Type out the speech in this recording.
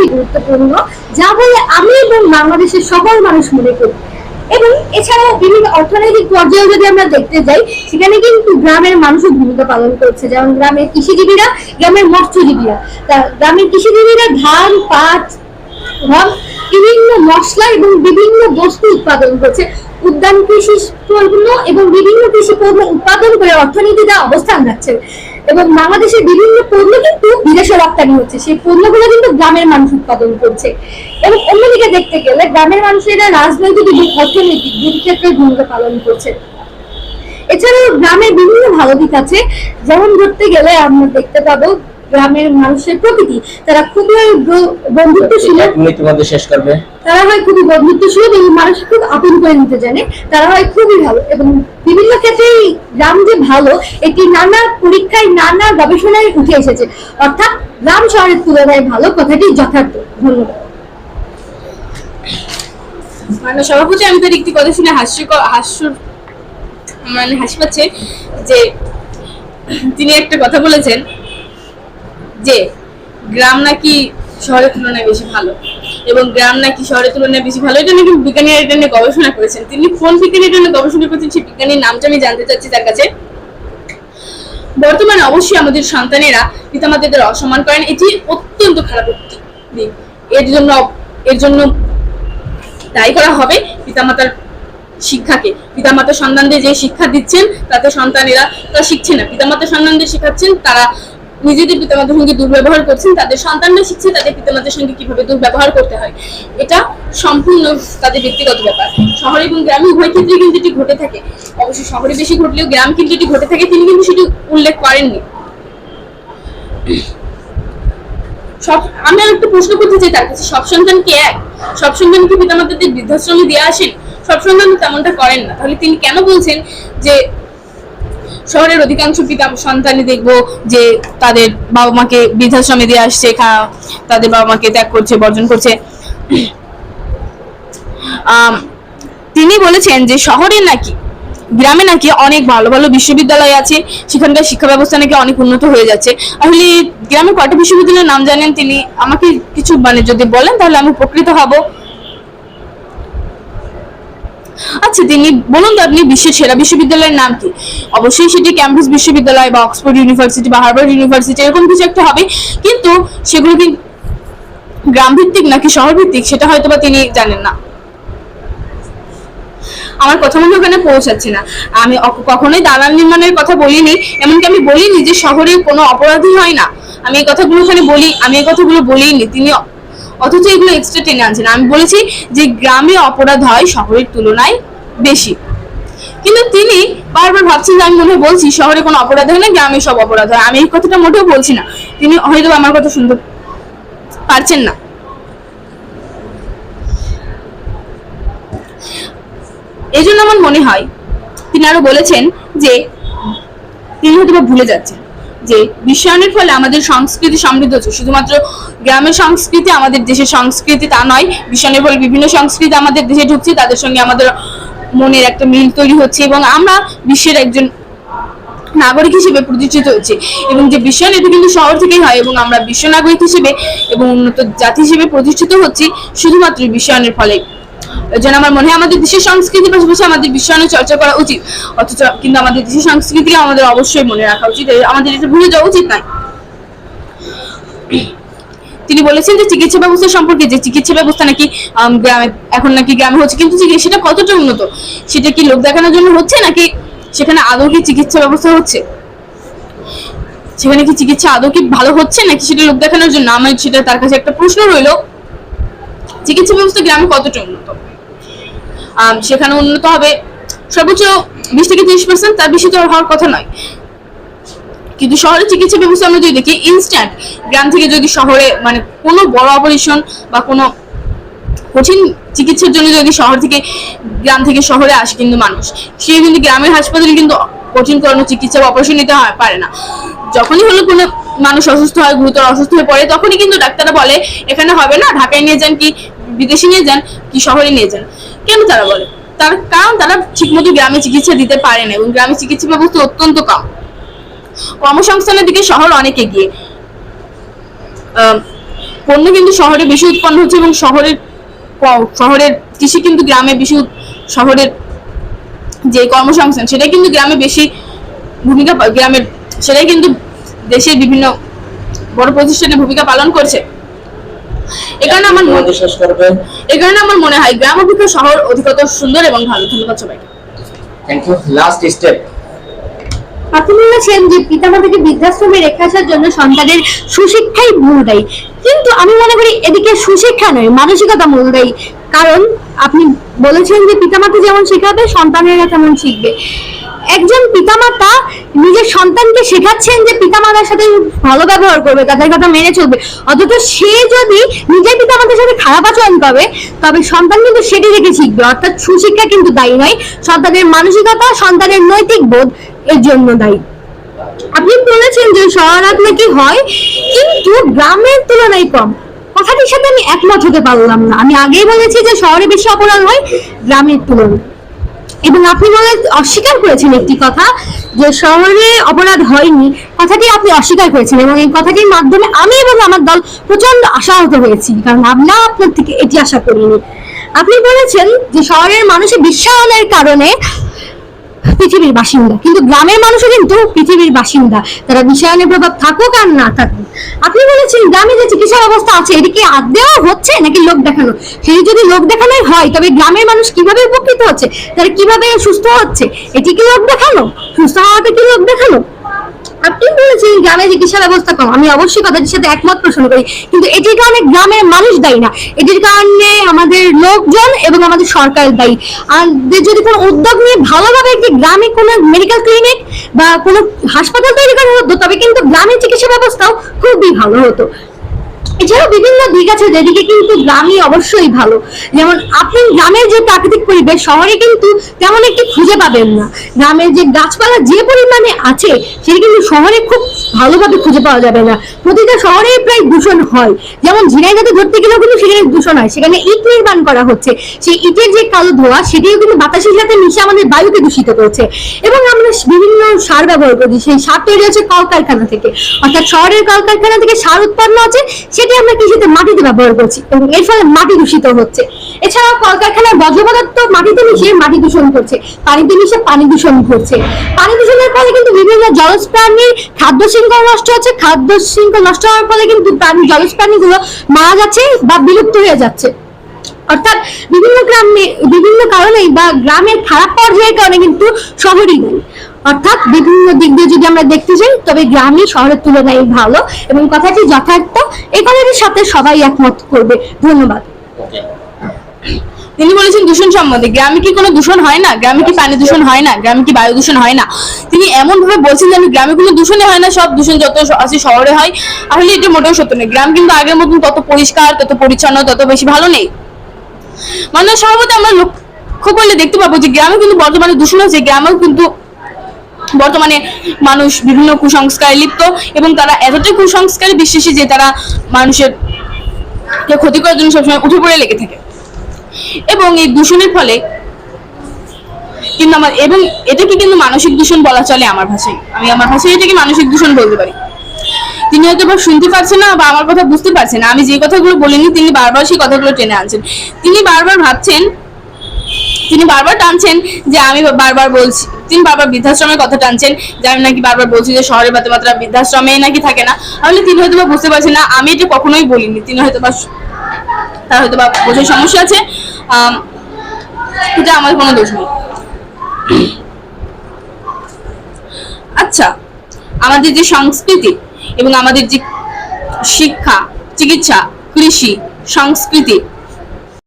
খুবই গুরুত্বপূর্ণ, যা বলে আমি এবং বাংলাদেশের সকল মানুষ মনে করি। এবং এছাড়াও বিভিন্ন অর্থনৈতিক পর্যায়েও যদি আমরা দেখতে যাই, সেখানে কিন্তু গ্রামের মানুষও ভূমিকা পালন করছে। যেমন গ্রামের কৃষিজীবীরা, গ্রামের মৎস্যজীবীরা। তা গ্রামের কৃষিজীবীরা ধান, পাট গম বিভিন্ন মশলা এবং বিভিন্ন বস্তু উৎপাদন করছে। উদ্যান কৃষি পণ্য এবং বিভিন্ন কৃষি পণ্য উৎপাদন করে অর্থনীতিতে অবস্থান রাখছে। এবং বাংলাদেশের বিভিন্ন পণ্য কিন্তু বিদেশে রপ্তানি হচ্ছে। সেই পণ্যগুলো কিন্তু গ্রামের মানুষ উৎপাদন করছে। এবং অন্যদিকে দেখতে গেলে গ্রামের মানুষেরা রাজনৈতিক এবং অর্থনৈতিক দুই ক্ষেত্রে ভূমিকা পালন করছে। এছাড়াও গ্রামের বিভিন্ন ভালো দিক আছে। যেমন ধরতে গেলে আমরা দেখতে পাবো গ্রামের মানুষের প্রকৃতি। তারা খুবই বন্ধুত্বশীল। শেষ করবে। তারা হয় খুবই বন্ধুত্বশীল এবং মানুষ খুব আপন করে নিতে জানে। তারা হয় খুবই ভালো এবং গ্রাম যে ভালো, এটি নানা পরীক্ষায়, নানা গবেষণায় উঠে এসেছে। অর্থাৎ গ্রাম শহরের তুলনায় ভালো কথাটি যথার্থ। ধন্যবাদ। মানে সভাপতি, আমি তার একটি কথা শুনে হাস্য হাস্য মানে হাসি পাচ্ছে যে তিনি একটা কথা বলেছেন যে, গ্রাম নাকি শহরের তুলনায় বেশি ভালো। এবং গ্রাম নাকি শহরের তুলনায় বেশি ভালো, এটা নাকি বিজ্ঞানীরা এটা নিয়ে গবেষণা করেছেন। তিনি কোন বিজ্ঞানী এটা নিয়ে গবেষণা করেছেন সেই বিজ্ঞানীর নামটা আমি জানতে চাচ্ছি তার কাছে। বর্তমানে অবশ্যই আমাদের সন্তানেরা পিতামাতাদের অসম্মান করেন, এটি অত্যন্ত খারাপ একটি দিক এর জন্য এর জন্য দায়ী করা হবে পিতামাতার শিক্ষাকে। পিতামাতার সন্তানদের যে শিক্ষা দিচ্ছেন, তাতে সন্তানেরা তা শিখছে না। পিতামাতার সন্তানদের শেখাচ্ছেন, তারা নিজেদের পিতামাতার সঙ্গে দুর্ব্যবহার করছেন, তাদের সন্তানরা শিখছে তাদের পিতামাতার সঙ্গে কীভাবে দুর্ব্যবহার করতে হয়। এটা সম্পূর্ণ তাদের ব্যক্তিগত ব্যাপার। শহরে এবং গ্রামে উভয় ক্ষেত্রে কিন্তু এটি ঘটে থাকে। অবশ্যই শহরে বেশি ঘটলেও গ্রাম কিন্তু এটি ঘটে থাকে, তিনি কিন্তু সেটি উল্লেখ করেননি। সব, আমি আর একটা প্রশ্ন করতে চাই তার কাছে, সব সন্তান এক? সব সন্তান কি পিতামাতাদের বৃদ্ধাশ্রমে দিয়ে আসেন? সব সন্তান তেমনটা করেন না। তাহলে তিনি কেন বলছেন যে শহরের অধিকাংশ পিতা সন্তানই দেখব যে তাদের বাবা মাকে বৃদ্ধাশ্রমে দিয়ে আসছে তাদের বাবা মাকে ত্যাগ করছে, বর্জন করছে। তিনি বলেছেন যে শহরে নাকি, গ্রামে নাকি অনেক ভালো ভালো বিশ্ববিদ্যালয় আছে, সেখানকার শিক্ষা ব্যবস্থা নাকি অনেক উন্নত হয়ে যাচ্ছে। আসলে গ্রামে কয়টা বিশ্ববিদ্যালয়ের নাম জানেন তিনি? আমাকে কিছু মানে যদি বলেন তাহলে আমি উপকৃত হব। আচ্ছা তিনি বলুন তো আপনি বিশ্বের সেরা বিশ্ববিদ্যালয়ের নাম কি? অবশ্যই সেটি ক্যাম্ব্রিজ বিশ্ববিদ্যালয় বা অক্সফোর্ড ইউনিভার্সিটি বা হার্ভার্ড ইউনিভার্সিটি এরকম কিছু একটা হবে। কিন্তু সেগুলো কি গ্রাম ভিত্তিক নাকি শহর ভিত্তিক সেটা হয়তো বা তিনি জানেন না। আমার কথা মনে ওখানে পৌঁছাচ্ছে না। আমি কখনোই দালান নির্মাণের কথা বলিনি, এমনকি আমি বলিনি যে শহরে কোনো অপরাধী হয় না। আমি এই কথাগুলো ওখানে বলি, আমি এই কথাগুলো বলিনি তিনি অথচ এগুলো এক্সট্রা টেনে আনছেন। আমি বলেছি যে গ্রামে অপরাধ হয় শহরের তুলনায় বেশি। কিন্তু তিনি বারবার ভাবছেন যে আমি মনে হয় বলছি, শহরে কোনো অপরাধ হয় না গ্রামে সব অপরাধ হয়। আমি এই কথাটা মোটেও বলছি না। তিনি হয়তো আমার কথা শুনতে পারছেন না। এই জন্য আমার মনে হয়, তিনি আরও বলেছেন যে, তিনি হয়তো ভুলে যাচ্ছেন যে, বিশ্বায়নের ফলে আমাদের সংস্কৃতি সমৃদ্ধ হচ্ছে। শুধুমাত্র গ্রামের সংস্কৃতি আমাদের দেশের সংস্কৃতি তা নয়, বিশ্বায়নের ফলে বিভিন্ন সংস্কৃতি আমাদের দেশে ঢুকছে, তাদের সঙ্গে আমাদের মনের একটা মিল তৈরি হচ্ছে এবং আমরা বিশ্বের একজন নাগরিক হিসেবে প্রতিষ্ঠিত হচ্ছে এবং যে বিশ্বায়ন এটা কিন্তু শহর থেকেই হয় এবং আমরা বিশ্ব নাগরিক হিসেবে এবং উন্নত জাতি হিসেবে প্রতিষ্ঠিত হচ্ছি শুধুমাত্র বিশ্বায়নের ফলে। জন্য আমার মনে হয় আমাদের দেশের সংস্কৃতির পাশাপাশি আমাদের বিশ্বায়নের চর্চা করা উচিত। অথচ কিন্তু আমাদের দেশের সংস্কৃতিকে আমাদের অবশ্যই মনে রাখা উচিত। আমাদের এটা ভুলে যাওয়া উচিত নয়। তিনি বলেছেন যে চিকিৎসা ব্যবস্থা সম্পর্কে যে চিকিৎসা ব্যবস্থা নাকি গ্রামে, এখন নাকি গ্রামে হচ্ছে, কিন্তু সেটা কতটা উন্নত? সেটা কি লোক দেখানোর জন্য হচ্ছে নাকি সেখানে আদৌ কি চিকিৎসা ব্যবস্থা হচ্ছে? সেখানে কি চিকিৎসা আদৌ কি ভালো হচ্ছে নাকি সেটা লোক দেখানোর জন্য? আমার সেটা তার কাছে একটা প্রশ্ন রইল। চিকিৎসা ব্যবস্থা গ্রামে কতটা উন্নত? সেখানে উন্নত হবে সর্বোচ্চ বিশ থেকে তিরিশ পার্সেন্ট তার বেশি তো হওয়ার কথা নয়। কিন্তু শহরে চিকিৎসা ব্যবস্থা আমরা যদি দেখি ইনস্ট্যান্ট গ্রাম থেকে যদি শহরে মানে কোনো বড় অপারেশন বা কোনো কঠিন চিকিৎসার জন্য যদি শহর থেকে গ্রাম থেকে শহরে আসে কিন্তু মানুষ সে কিন্তু গ্রামের হাসপাতালে কিন্তু কঠিন কোনো চিকিৎসা বা অপারেশন নিতে হয়, পারে না। যখনই হলো কোনো মানুষ অসুস্থ হয়, গুরুতর অসুস্থ হয়ে পড়ে, তখনই কিন্তু ডাক্তাররা বলে, এখানে হবে না, ঢাকায় নিয়ে যান কি, বিদেশে নিয়ে যান কি, শহরে নিয়ে যান। কেন তারা বলে? তার কারণ তারা ঠিকমতো গ্রামে চিকিৎসা দিতে পারে না এবং গ্রামে চিকিৎসা ব্যবস্থা অত্যন্ত কম। কর্মসংস্থানের দিকে শহর অনেক এগিয়ে। পণ্য কিন্তু শহরে বেশি উৎপন্ন হচ্ছে এবং শহরের শহরের কৃষি কিন্তু গ্রামে বেশি শহরের যে কর্মসংস্থান সেটাই কিন্তু গ্রামে বেশি ভূমিকা গ্রামের সেটাই কিন্তু দেশের বিভিন্ন বড় প্রতিষ্ঠানে ভূমিকা পালন করছে। এ কারণে আমার মনে শেষ করবে। এই কারণে আমার মনে হয় গ্রাম অপেক্ষা শহর অধিকতর সুন্দর এবং ভালো। ধন্যবাদ সবাইকে। থ্যাংক ইউ লাস্ট স্টেপ আপনি বলেছেন যে পিতামাতাকে বৃদ্ধাশ্রমে রেখে আসার জন্য সন্তানের সুশিক্ষাই মূল দায়ী। কিন্তু আমি মনে করি এদিকে সুশিক্ষা নয়, মানসিকতা মূল দায়ী। কারণ আপনি বলেছেন যে পিতামাতা যেমন শেখাবে, সন্তানেরা তেমন শিখবে। একজন পিতামাতা নিজের সন্তানকে শেখাচ্ছেন যে পিতামাতার সাথে ভালো ব্যবহার করবে, তাদের কথা মেনে চলবে। অথচ সে যদি নিজের পিতামাতার সাথে খারাপ আচরণ করে, তবে সন্তান কিন্তু সেটি দেখে শিখবে। অর্থাৎ সুশিক্ষা কিন্তু দায়ী নয়, সন্তানের মানসিকতা, সন্তানের নৈতিক বোধ এর জন্য দায়ী। আপনি বলেছেন যে শহরাত নাকি হয়, কিন্তু গ্রামের তুলনায় কম। কথাটির সাথে আমি একমত হতে পারলাম না। আমি আগেই বলেছি যে শহরে বেশি অপরাধ হয় গ্রামের তুলনায়। এবং আপনি বলে অস্বীকার করেছেন একটি কথা, যে শহরে অপরাধ হয়নি। কথাটি আপনি অস্বীকার করেছেন এবং এই কথাটির মাধ্যমে আমি এবং আমার দল প্রচণ্ড আশাহত হয়েছি, কারণ আমরা আপনার থেকে এটি আশা করিনি। আপনি বলেছেন যে শহরের মানুষের বিশ্বায়নের কারণে পৃথিবীর বাসিন্দা। কিন্তু গ্রামের মানুষও কিন্তু পৃথিবীর বাসিন্দা। তারা বিশ্বায়নের প্রভাব থাকুক আর না থাকুক। আপনি বলেছেন গ্রামে যে চিকিৎসা ব্যবস্থা আছে এটাকে কি দেওয়া হচ্ছে নাকি লোক দেখানো? সেই যদি লোক দেখানোই হয়, তবে গ্রামের মানুষ কীভাবে উপকৃত হচ্ছে? তারা কীভাবে সুস্থ হচ্ছে? এটি কি লোক দেখানো? সুস্থ হওয়াতে কি লোক দেখানো? আপনি বলেছেন গ্রামে চিকিৎসা ব্যবস্থা কম, আমি অবশ্যই কথাটির সাথে একমত পোষণ করি। কিন্তু এটির কারণে গ্রামের মানুষ দায়ী না। এটির কারণে আমাদের লোকজন এবং আমাদের সরকার দায়ী। আমাদের যদি কোনো উদ্যোগ নিয়ে ভালোভাবে একটি গ্রামে কোনো মেডিকেল ক্লিনিক বা কোনো হাসপাতাল তৈরি করা হতো, তবে কিন্তু গ্রামের চিকিৎসা ব্যবস্থাও খুবই ভালো হতো। এছাড়াও বিভিন্ন দিক আছে যেদিকে কিন্তু গ্রামই অবশ্যই ভালো। যেমন আপনি গ্রামের যে প্রাকৃতিক পরিবেশ, শহরে কিন্তু তেমন একটি খুঁজে পাবেন না। গ্রামের যে গাছপালা যে পরিমাণে আছে, সেটি কিন্তু শহরে খুব ভালোভাবে খুঁজে পাওয়া যাবে না। প্রতিটা শহরে প্রায় দূষণ হয়। যেমন ঝিনাইগাতে ধরতে গেলেও কিন্তু সেখানে দূষণ হয়। সেখানে ইট নির্মাণ করা হচ্ছে। সেই ইটের যে কালো ধোঁয়া, সেটিও কিন্তু বাতাসের সাথে মিশে আমাদের বায়ুকে দূষিত করছে। এবং আমরা বিভিন্ন সার ব্যবহার করি সেই সার তৈরি হচ্ছে কলকারখানা থেকে। অর্থাৎ শহরের কলকারখানা থেকে সার উৎপন্ন হচ্ছে, সেটি আমরা কৃষিতে মাটিতে ব্যবহার করছি এবং এর ফলে মাটি দূষিত হচ্ছে। এছাড়াও কলকারখানার বর্জ্য পদার্থ মাটিতে মিশিয়ে মাটি দূষণ করছে। পানিতে মিশে পানি দূষণ করছে পানি দূষণের ফলে কিন্তু বিভিন্ন জলজ খাদ্য শৃঙ্খল নষ্ট হচ্ছে, খাদ্য শৃঙ্খল নষ্ট হওয়ার ফলে কিন্তু প্রাণী, জলজ প্রাণীগুলো মারা যাচ্ছে বা বিলুপ্ত হয়ে যাচ্ছে। অর্থাৎ বিভিন্ন গ্রামে, বিভিন্ন কারণেই বা গ্রামের খারাপ পর্যায়ের কারণে কিন্তু শহরই নেই। অর্থাৎ বিভিন্ন দিক দিয়ে যদি আমরা দেখতে চাই তবে গ্রামই শহরের তুলনায় ভালো এবং কথাটি যথার্থ। এই কথাটির সাথে সবাই একমত করবে। ধন্যবাদ। তিনি বলেছেন দূষণ সম্বন্ধে। গ্রামে কি কোনো দূষণ হয় না? গ্রামে কি পানি দূষণ হয় না? গ্রামে কি বায়ু দূষণ হয় না? তিনি এমন ভাবে বলছেন যে আমি গ্রামে কোনো দূষণই হয় না, সব দূষণ যত আছে শহরে হয়। আসলে এটা মোটেও সত্য নয়। গ্রাম কিন্তু আগের মতন তত পরিষ্কার, তত পরিচ্ছন্ন, তত বেশি ভালো নেই। মানে সর্বদা আমরা লক্ষ্য করলে দেখতে পাবো যে গ্রামে কিন্তু বর্তমানে দূষণ হচ্ছে। গ্রামেও কিন্তু বর্তমানে মানুষ বিভিন্ন কুসংস্কারে লিপ্ত এবং তারা এতটাই কুসংস্কারে বিশ্বাসী যে তারা মানুষের ক্ষতি করার জন্য সবসময় উঠে পড়ে লেগে থাকে। এবং এই দূষণের ফলে কিন্তু আমার, এবং এটাকে কিন্তু মানসিক দূষণ বলা চলে আমার ভাষায়। আমি আমার ভাষায় এটাকে মানসিক দূষণ বলতে পারি। তিনি হয়তো বা শুনতে পারছেন না বা আমার কথা বুঝতে পারছেন না। আমি যে কথাগুলো বলিনি, তিনি বারবার সেই কথাগুলো টেনে আনছেন। তিনি বারবার ভাবছেন, তিনি বারবার টানছেন যে আমি বারবার বলছি। তিনি বারবার বৃদ্ধাশ্রমের কথা টানছেন যে আমি নাকি বারবার বলছি যে শহরের বাতে মাত্রা বৃদ্ধাশ্রমে নাকি থাকে না। তাহলে তিনি হয়তো বা বুঝতে পারছেন না, আমি এটা কখনোই বলিনি। তিনি হয়তো বা, তার হয়তো বা বোঝার সমস্যা আছে। এটা আমার কোনো দোষ নেই। আচ্ছা আমাদের যে সংস্কৃতি এবং আমাদের যে শিক্ষা, চিকিৎসা, কৃষি, সংস্কৃতি